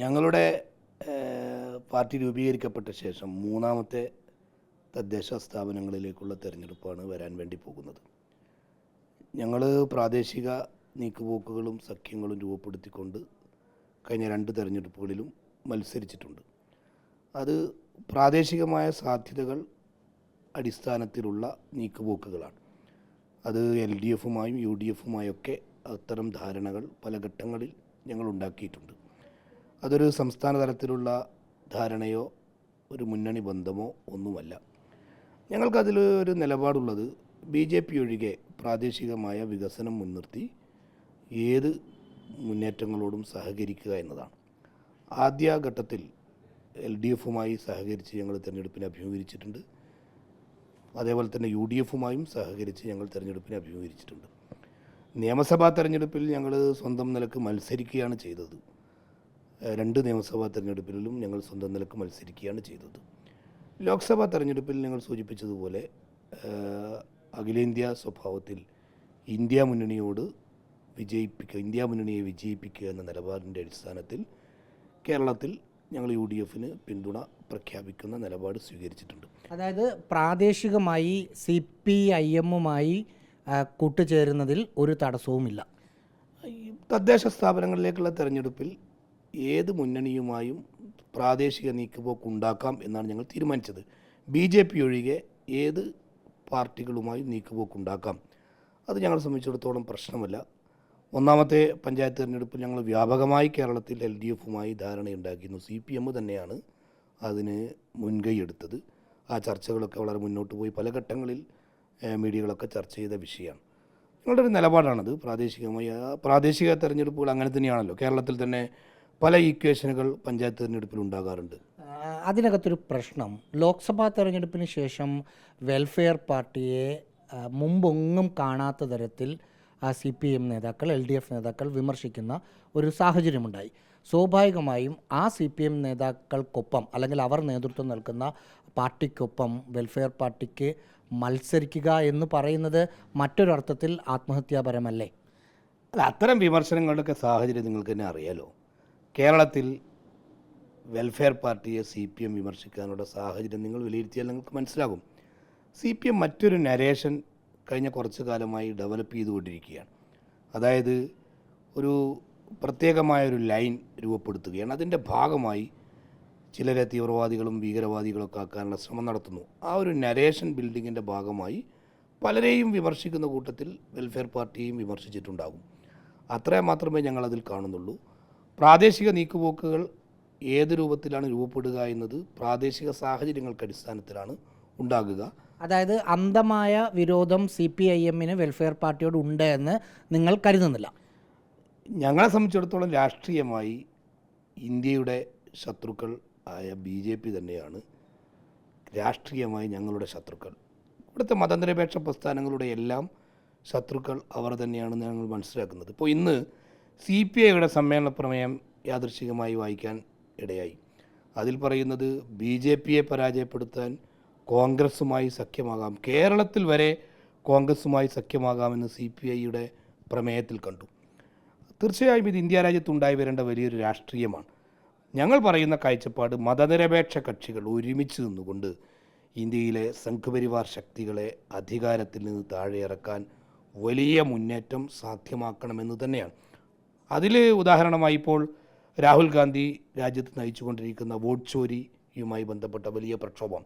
ഞങ്ങളുടെ പാർട്ടി രൂപീകരിക്കപ്പെട്ട ശേഷം മൂന്നാമത്തെ തദ്ദേശ സ്ഥാപനങ്ങളിലേക്കുള്ള തിരഞ്ഞെടുപ്പാണ് വരാൻ വേണ്ടി പോകുന്നത്. ഞങ്ങൾ പ്രാദേശിക നീക്കുപോക്കുകളും സഖ്യങ്ങളും രൂപപ്പെടുത്തിക്കൊണ്ട് കഴിഞ്ഞ രണ്ട് തെരഞ്ഞെടുപ്പുകളിലും മത്സരിച്ചിട്ടുണ്ട്. അത് പ്രാദേശികമായ സാധ്യതകൾ അടിസ്ഥാനത്തിലുള്ള നീക്കുപോക്കുകളാണ്. അത് എൽ ഡി എഫുമായും യു ഡി എഫുമായൊക്കെ അത്തരം ധാരണകൾ പല ഘട്ടങ്ങളിൽ ഞങ്ങൾ ഉണ്ടാക്കിയിട്ടുണ്ട്. അതൊരു സംസ്ഥാന തലത്തിലുള്ള ധാരണയോ ഒരു മുന്നണി ബന്ധമോ ഒന്നുമല്ല. ഞങ്ങൾക്കതിൽ ഒരു നിലപാടുള്ളത് ബി ജെ പി ഒഴികെ പ്രാദേശികമായ വികസനം മുൻനിർത്തി ഏത് മുന്നേറ്റങ്ങളോടും സഹകരിക്കുക എന്നതാണ്. ആദ്യഘട്ടത്തിൽ എൽ ഡി എഫുമായി സഹകരിച്ച് ഞങ്ങൾ തിരഞ്ഞെടുപ്പിനെ അഭിമുഖീകരിച്ചിട്ടുണ്ട്. അതേപോലെ തന്നെ യു ഡി എഫുമായും സഹകരിച്ച് ഞങ്ങൾ തിരഞ്ഞെടുപ്പിനെ അഭിമുഖീകരിച്ചിട്ടുണ്ട്. നിയമസഭാ തെരഞ്ഞെടുപ്പിൽ ഞങ്ങൾ സ്വന്തം നിലയ്ക്ക് മത്സരിക്കുകയാണ് ചെയ്തത്. രണ്ട് നിയമസഭാ തെരഞ്ഞെടുപ്പിലും ഞങ്ങൾ സ്വന്തം നിലയ്ക്ക് മത്സരിക്കുകയാണ് ചെയ്തത്. ലോക്സഭാ തെരഞ്ഞെടുപ്പിൽ ഞങ്ങൾ സൂചിപ്പിച്ചതുപോലെ അഖിലേന്ത്യാ സ്വഭാവത്തിൽ ഇന്ത്യ മുന്നണിയോട് വിജയിപ്പിക്കുക ഇന്ത്യ മുന്നണിയെ വിജയിപ്പിക്കുക എന്ന നിലപാടിന്റെ അടിസ്ഥാനത്തിൽ കേരളത്തിൽ ഞങ്ങൾ യു ഡി എഫിന് പിന്തുണ പ്രഖ്യാപിക്കുന്ന നിലപാട് സ്വീകരിച്ചിട്ടുണ്ട്. അതായത് പ്രാദേശികമായി സി പി ഐ എമ്മുമായി കൂട്ടുചേരുന്നതിൽ ഒരു തടസ്സവുമില്ല. തദ്ദേശ സ്ഥാപനങ്ങളിലേക്കുള്ള തെരഞ്ഞെടുപ്പിൽ ഏത് മുന്നണിയുമായും പ്രാദേശിക നീക്കുപോക്ക് ഉണ്ടാക്കാം എന്നാണ് ഞങ്ങൾ തീരുമാനിച്ചത്. ബി ജെ പി ഒഴികെ ഏത് പാർട്ടികളുമായും നീക്കുപോക്ക് ഉണ്ടാക്കാം. അത് ഞങ്ങളെ സംബന്ധിച്ചിടത്തോളം പ്രശ്നമല്ല. ഒന്നാമത്തെ പഞ്ചായത്ത് തിരഞ്ഞെടുപ്പിൽ ഞങ്ങൾ വ്യാപകമായി കേരളത്തിൽ എൽ ഡി എഫുമായി ധാരണയുണ്ടാക്കിയിരുന്നു. സി പി എം തന്നെയാണ് അതിന് മുൻകൈ എടുത്തത്. ആ ചർച്ചകളൊക്കെ വളരെ മുന്നോട്ട് പോയി. പല ഘട്ടങ്ങളിൽ മീഡിയകളൊക്കെ ചർച്ച ചെയ്ത വിഷയമാണ്. ഞങ്ങളുടെ ഒരു നിലപാടാണത്. പ്രാദേശികമായി പ്രാദേശിക തെരഞ്ഞെടുപ്പുകൾ അങ്ങനെ തന്നെയാണല്ലോ. കേരളത്തിൽ തന്നെ പല ഈക്വേഷനുകൾ പഞ്ചായത്ത് തെരഞ്ഞെടുപ്പിൽ ഉണ്ടാകാറുണ്ട്. അതിനകത്തൊരു പ്രശ്നം. ലോക്സഭാ തെരഞ്ഞെടുപ്പിന് ശേഷം വെൽഫെയർ പാർട്ടിയെ മുമ്പൊന്നും കാണാത്ത തരത്തിൽ സി പി എം നേതാക്കൾ എൽ ഡി എഫ് നേതാക്കൾ വിമർശിക്കുന്ന ഒരു സാഹചര്യമുണ്ടായി. സ്വാഭാവികമായും ആ സി പി എം നേതാക്കൾക്കൊപ്പം അല്ലെങ്കിൽ അവർ നേതൃത്വം നൽകുന്ന പാർട്ടിക്കൊപ്പം വെൽഫെയർ പാർട്ടിക്ക് മത്സരിക്കുക എന്ന് പറയുന്നത് മറ്റൊരർത്ഥത്തിൽ ആത്മഹത്യാപരമല്ലേ? അല്ല അത്തരം വിമർശനങ്ങളുടെയൊക്കെ സാഹചര്യം നിങ്ങൾക്ക് തന്നെ അറിയാലോ. കേരളത്തിൽ വെൽഫെയർ പാർട്ടിയെ സി പി എം വിമർശിക്കാനുള്ള സാഹചര്യം നിങ്ങൾ വിലയിരുത്തിയാൽ നിങ്ങൾക്ക് മനസ്സിലാകും. സി പി എം മറ്റൊരു നരേഷൻ കഴിഞ്ഞ കുറച്ചു കാലമായി ഡെവലപ്പ് ചെയ്തുകൊണ്ടിരിക്കുകയാണ്. അതായത് ഒരു പ്രത്യേകമായൊരു ലൈൻ രൂപപ്പെടുത്തുകയാണ്. അതിന്റെ ഭാഗമായി ചിലരെ തീവ്രവാദികളും ഭീകരവാദികളൊക്കെ ആക്കാനുള്ള ശ്രമം നടത്തുന്നു. ആ ഒരു നരേഷൻ ബിൽഡിങ്ങിന്റെ ഭാഗമായി പലരെയും വിമർശിക്കുന്ന കൂട്ടത്തിൽ വെൽഫെയർ പാർട്ടിയും വിമർശിച്ചിട്ടുണ്ടാകും. അത്രേ മാത്രമേ ഞങ്ങളതിൽ കാണുന്നുള്ളൂ. പ്രാദേശിക നീക്കുപോക്കുകൾ ഏത് രൂപത്തിലാണ് രൂപപ്പെടുക എന്നത് പ്രാദേശിക സാഹചര്യങ്ങൾക്ക് അടിസ്ഥാനത്തിലാണ് ഉണ്ടാകുക. അതായത് അന്ധമായ വിരോധം സി പി ഐ എമ്മിന് വെൽഫെയർ പാർട്ടിയോട് ഉണ്ട് എന്ന് നിങ്ങൾ കരുതുന്നില്ല. ഞങ്ങളെ സംബന്ധിച്ചിടത്തോളം രാഷ്ട്രീയമായി ഇന്ത്യയുടെ ശത്രുക്കൾ ആയ ബി ജെ പി തന്നെയാണ്. രാഷ്ട്രീയമായി ഞങ്ങളുടെ ശത്രുക്കൾ. ഇവിടുത്തെ മതനിരപേക്ഷ പ്രസ്ഥാനങ്ങളുടെ എല്ലാം ശത്രുക്കൾ അവർ തന്നെയാണെന്ന് ഞങ്ങൾ മനസ്സിലാക്കുന്നത്. ഇപ്പോൾ ഇന്ന് സി പി ഐയുടെ സമ്മേളന പ്രമേയം യാദൃശികമായി വായിക്കാൻ ഇടയായി. അതിൽ പറയുന്നത് ബി ജെ പിയെ പരാജയപ്പെടുത്താൻ കോൺഗ്രസുമായി സഖ്യമാകാം. കേരളത്തിൽ വരെ കോൺഗ്രസുമായി സഖ്യമാകാമെന്ന് സി പി ഐയുടെ പ്രമേയത്തിൽ കണ്ടു. തീർച്ചയായും ഇത് ഇന്ത്യ രാജ്യത്തുണ്ടായി വരേണ്ട വലിയൊരു രാഷ്ട്രീയമാണ്. ഞങ്ങൾ പറയുന്ന കാഴ്ചപ്പാട് മതനിരപേക്ഷ കക്ഷികൾ ഒരുമിച്ച് നിന്നുകൊണ്ട് ഇന്ത്യയിലെ സംഘപരിവാർ ശക്തികളെ അധികാരത്തിൽ നിന്ന് താഴെയിറക്കാൻ വലിയ മുന്നേറ്റം സാധ്യമാക്കണമെന്ന് തന്നെയാണ്. അതിൽ ഉദാഹരണമായി ഇപ്പോൾ രാഹുൽ ഗാന്ധി രാജ്യത്ത് നയിച്ചുകൊണ്ടിരിക്കുന്ന വോട്ട് ചോരിയുമായി ബന്ധപ്പെട്ട വലിയ പ്രക്ഷോഭം.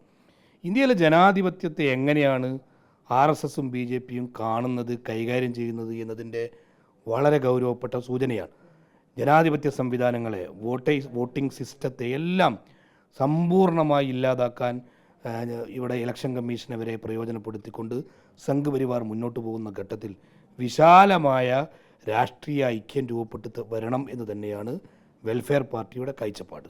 ഇന്ത്യയിലെ ജനാധിപത്യത്തെ എങ്ങനെയാണ് ആർ എസ് എസും ബി ജെ പിയും കാണുന്നത് കൈകാര്യം ചെയ്യുന്നത് എന്നതിന്റെ വളരെ ഗൗരവപ്പെട്ട സൂചനയാണ്. ജനാധിപത്യ സംവിധാനങ്ങളെ വോട്ടേ വോട്ടിംഗ് സിസ്റ്റത്തെ എല്ലാം സമ്പൂർണമായി ഇല്ലാതാക്കാൻ ഇവിടെ ഇലക്ഷൻ കമ്മീഷനെ വരെ പ്രയോജനപ്പെടുത്തിക്കൊണ്ട് സംഘപരിവാർ മുന്നോട്ട് പോകുന്ന ഘട്ടത്തിൽ വിശാലമായ രാഷ്ട്രീയ ഐക്യം രൂപപ്പെട്ട് വരണം എന്ന് തന്നെയാണ് വെൽഫെയർ പാർട്ടിയുടെ കാഴ്ചപ്പാട്.